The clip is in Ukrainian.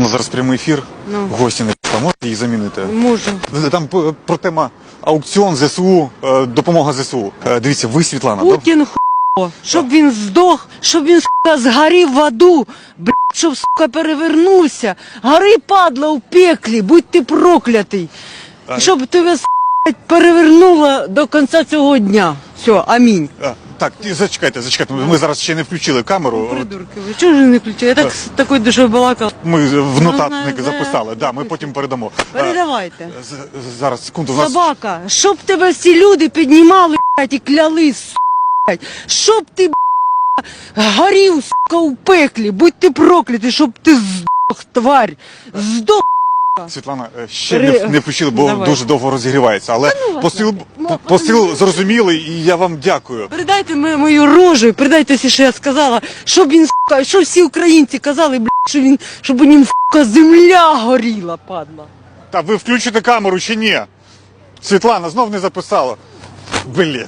Ну, зараз прямий ефір. Ну. Гості не можете її замінити. Можу. Там про тема аукціон ЗСУ, е, допомога ЗСУ. Е, Дивіться, ви Світлана. Путін хо, щоб він здох, щоб він сука згорів в аду, блядь, щоб сука перевернувся. Гори падла у пеклі, будь ти проклятий. Щоб тебе сука, перевернуло до кінця цього дня. Все, амінь. А, так, ті- зачекайте, зачекайте. Ми зараз ще не включили камеру. Придурки, ви чого ж не включили? Я так з такою душою балакала. Ми в нотатник Ну, записали. Да, ми потім передамо. Передавайте. з- з- Зараз, секунду, у нас Собака, щоб тебе всі люди піднімали блядь, і кляли, блядь. щоб ти блядь, горів сука, у пеклі, будь ти проклятий, щоб ти здох, тварь. Здох. Світлана е, ще Пере- не, не включили, бо Давай. дуже довго розігрівається. Але вас посил, Ну, по- посил зрозумілий, і я вам дякую. Передайте мою рожу, передайте все, що я сказала, щоб він сука, щоб всі українці казали, блядь, що він, щоб у нім сука, земля горіла, падла. Та ви включите камеру чи ні? Світлана знов не записала. Блін.